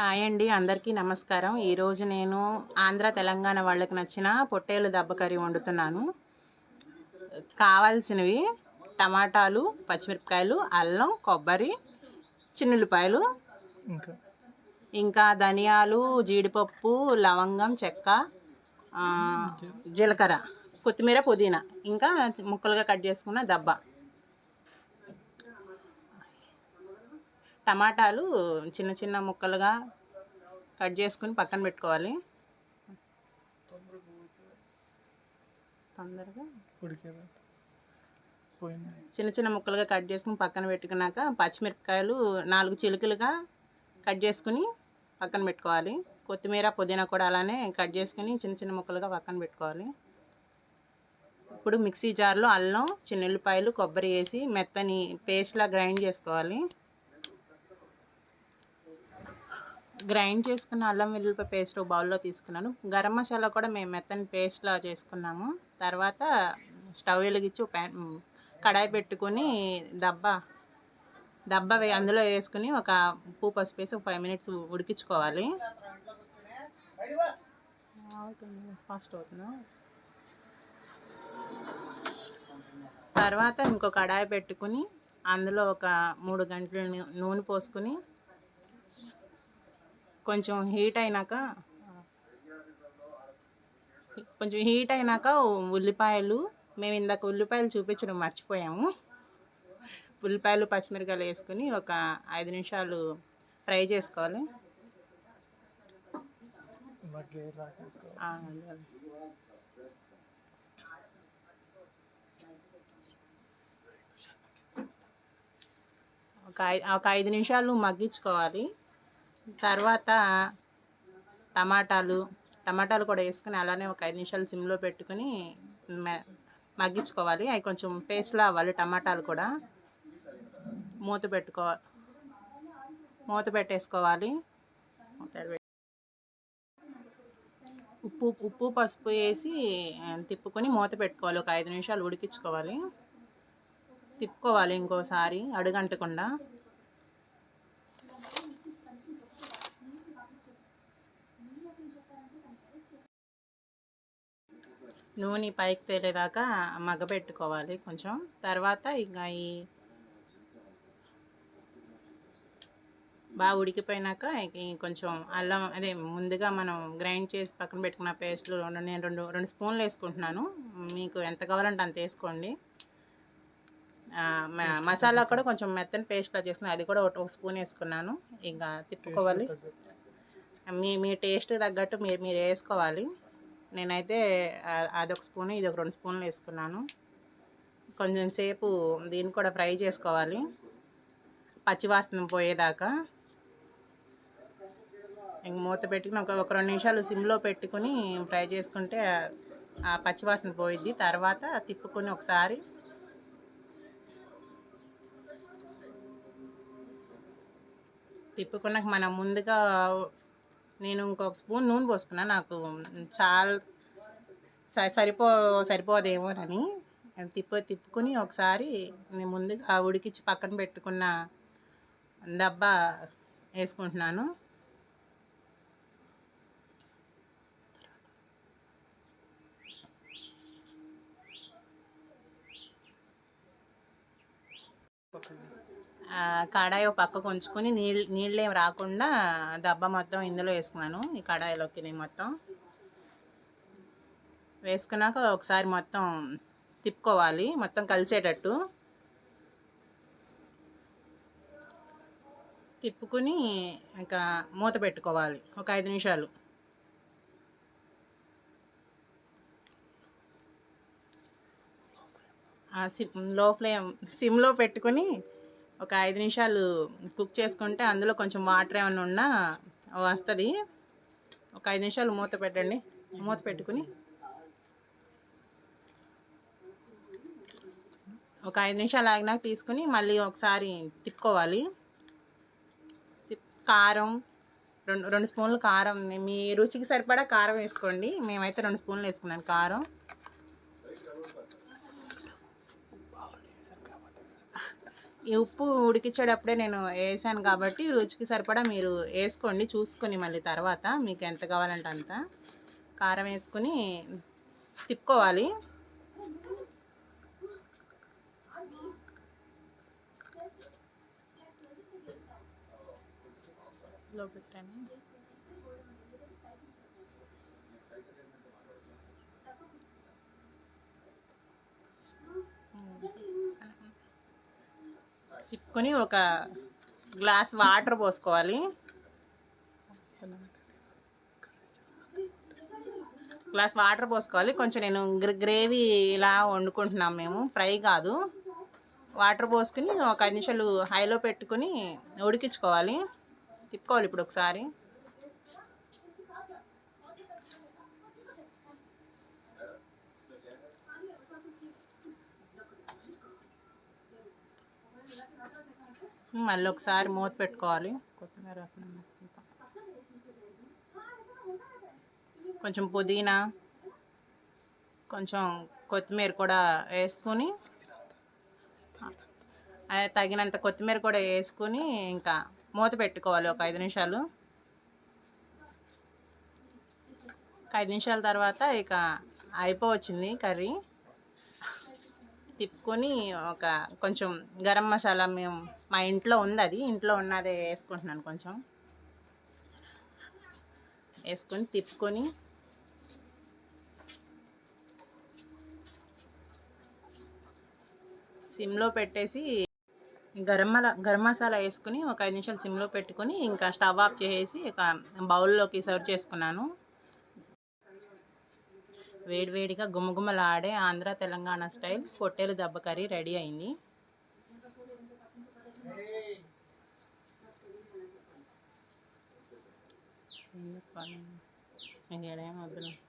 Hi అండి అందరికీ నమస్కారం. ఈరోజు నేను ఆంధ్ర తెలంగాణ వాళ్ళకి నచ్చిన పొట్టేలు దెబ్బ కర్రీ వండుతున్నాను. కావాల్సినవి టమాటాలు పచ్చిమిరపకాయలు అల్లం కొబ్బరి చిన్నుల్లిపాయలు ఇంకా? ఇంకా ధనియాలు జీడిపప్పు లవంగం చెక్క జీలకర్ర కొత్తిమీర పుదీనా. ఇంకా ముక్కలుగా కట్ చేసుకున్న దెబ్బ. టమాటాలు చిన్న చిన్న ముక్కలుగా కట్ చేసుకుని పక్కన పెట్టుకోవాలి. తొందరగా చిన్న చిన్న ముక్కలుగా కట్ చేసుకుని పక్కన పెట్టుకున్నాక పచ్చిమిరపకాయలు నాలుగు చిలుకలుగా కట్ చేసుకుని పక్కన పెట్టుకోవాలి. కొత్తిమీర పుదీనా కూడా అలానే కట్ చేసుకుని చిన్న చిన్న ముక్కలుగా పక్కన పెట్టుకోవాలి. ఇప్పుడు మిక్సీ జార్లో అల్లం చిన్నుల్లిపాయలు కొబ్బరి వేసి మెత్తని పేస్ట్లా గ్రైండ్ చేసుకోవాలి. గ్రైండ్ చేసుకున్న అల్లం వెల్లుల్లిపాయ పేస్ట్ ఒక బౌల్లో తీసుకున్నాను. గరం మసాలా కూడా మేము మెత్తని పేస్ట్లా చేసుకున్నాము. తర్వాత స్టవ్ వెలిగించి ప్యాన్ కడాయి పెట్టుకొని దబ్బా దబ్బా వే అందులో వేసుకుని ఒక ఉప్పు పసుపు వేసి ఒక ఫైవ్ మినిట్స్ ఉడికించుకోవాలి. ఫాస్ట్ అవుతుందా? తర్వాత ఇంకో కడాయి పెట్టుకుని అందులో ఒక మూడు గంటలు నూ- నూనె పోసుకుని కొంచెం హీట్ అయినాక కొంచెం హీట్ అయినాక ఉల్లిపాయలు మేము ఇందాక ఉల్లిపాయలు చూపించడం మర్చిపోయాము. ఉల్లిపాయలు పచ్చిమిరకాయలు వేసుకుని ఒక ఐదు నిమిషాలు ఫ్రై చేసుకోవాలి. ఒక ఒక ఐదు నిమిషాలు మగ్గించుకోవాలి. తర్వాత టమాటాలు టమాటాలు కూడా వేసుకుని అలానే ఒక ఐదు నిమిషాలు సిమ్లో పెట్టుకుని మగ్గించుకోవాలి. అవి కొంచెం పేస్ట్లా అవ్వాలి టమాటాలు కూడా. మూత పెట్టుకో మూత పెట్టేసుకోవాలి. ఉప్పు ఉప్పు పసుపు వేసి తిప్పుకొని మూత పెట్టుకోవాలి. ఒక ఐదు నిమిషాలు ఉడికించుకోవాలి. తిప్పుకోవాలి ఇంకోసారి అడుగంటకుండా. నూనె పైకి తేలేదాకా మగ్గబెట్టుకోవాలి కొంచెం. తర్వాత ఇంకా ఈ బాగా ఉడికిపోయినాక కొంచెం అల్లం అదే ముందుగా మనం గ్రైండ్ చేసి పక్కన పెట్టుకున్న పేస్ట్లు రెండు నేను రెండు రెండు స్పూన్లు వేసుకుంటున్నాను. మీకు ఎంత కావాలంటే అంత వేసుకోండి. మసాలా కూడా కొంచెం మెత్తని పేస్ట్లా చేసుకుని అది కూడా ఒక ఒక స్పూన్ వేసుకున్నాను. ఇంకా తిప్పుకోవాలి. మీ మీ టేస్ట్ తగ్గట్టు మీరు మీరు వేసుకోవాలి. నేనైతే అదొక స్పూన్ ఇది ఒక రెండు స్పూన్లు వేసుకున్నాను. కొంచెం సేపు దీన్ని కూడా ఫ్రై చేసుకోవాలి. పచ్చివాసన పోయేదాకా. ఇంక మూత పెట్టుకుని ఒక ఒక రెండు నిమిషాలు సిమ్లో పెట్టుకుని ఫ్రై చేసుకుంటే ఆ పచ్చివాసన పోయిద్ది. తర్వాత తిప్పుకొని ఒకసారి తిప్పుకున్నాక మనం ముందుగా నేను ఇంకొక స్పూన్ నూనె పోసుకున్నా నాకు చాలా స- సరిపో సరిపోదేమోనని తిప్పు తిప్పుకుని ఒకసారి నేను ముందుగా ఉడికించి పక్కన పెట్టుకున్న డబ్బా వేసుకుంటున్నాను. ఆ, కడాయి ఒక పక్కకు ఉంచుకొని నీళ్ళు నీళ్ళు ఏం రాకుండా దబ్బ మొత్తం ఇందులో వేసుకున్నాను. ఈ కడాయిలోకి నేను మొత్తం వేసుకున్నాక ఒకసారి మొత్తం తిప్పుకోవాలి. మొత్తం కలిసేటట్టు తిప్పుకుని ఇంకా మూత పెట్టుకోవాలి. ఒక ఐదు నిమిషాలు. ఆ సిమ్లో ఫ్లేమ్ సిమ్లో పెట్టుకొని ఒక ఐదు నిమిషాలు కుక్ చేసుకుంటే అందులో కొంచెం వాటర్ ఏమైనా ఉన్నా వస్తుంది. ఒక ఐదు నిమిషాలు మూత పెట్టండి. మూత పెట్టుకుని ఒక ఐదు నిమిషాలు ఆగినాక తీసుకుని మళ్ళీ ఒకసారి తిప్పుకోవాలి. కారం రెండు రెండు స్పూన్లు కారం. మీ రుచికి సరిపడా కారం వేసుకోండి. మేమైతే రెండు స్పూన్లు వేసుకున్నాను కారం. ఈ ఉప్పు ఉడికించేటప్పుడే నేను వేసాను కాబట్టి రుచికి సరిపడా మీరు వేసుకోండి చూసుకొని మళ్ళీ తర్వాత మీకు ఎంత కావాలంటే అంత కారం వేసుకొని తిప్పుకోవాలి. లో పెట్టాను తిప్పుకొని ఒక గ్లాస్ వాటర్ పోసుకోవాలి. గ్లాస్ వాటర్ పోసుకోవాలి. కొంచెం నేను గ్రేవీ ఇలా వండుకుంటున్నాం మేము. ఫ్రై కాదు. వాటర్ పోసుకుని ఒక ఐదు నిమిషాలు హైలో పెట్టుకుని ఉడికించుకోవాలి. తిప్పుకోవాలి ఇప్పుడు ఒకసారి. మళ్ళీ ఒకసారి మూత పెట్టుకోవాలి. కొత్తిమీర కొంచెం పుదీనా కొంచెం కొత్తిమీర కూడా వేసుకొని తగినంత కొత్తిమీర కూడా వేసుకొని ఇంకా మూత పెట్టుకోవాలి ఒక ఐదు నిమిషాలు. ఒక ఐదు నిమిషాల తర్వాత ఇక అయిపోవచ్చింది కర్రీ. తిప్పుకొని ఒక కొంచెం గరం మసాలా మేము మా ఇంట్లో ఉంది అది ఇంట్లో ఉన్నదే వేసుకుంటున్నాను కొంచెం. వేసుకొని తిప్పుకొని సిమ్లో పెట్టేసి గరం గరం మసాలా వేసుకుని ఒక ఐదు నిమిషాలు సిమ్లో పెట్టుకొని ఇంకా స్టవ్ ఆఫ్ చేసేసి ఒక బౌల్లోకి సర్వ్ చేసుకున్నాను. వేడివేడిగా గుమగుమలాడే ఆంధ్ర తెలంగాణ స్టైల్ పొట్టేలు దెబ్బ కర్రీ రెడీ అయింది. ఏం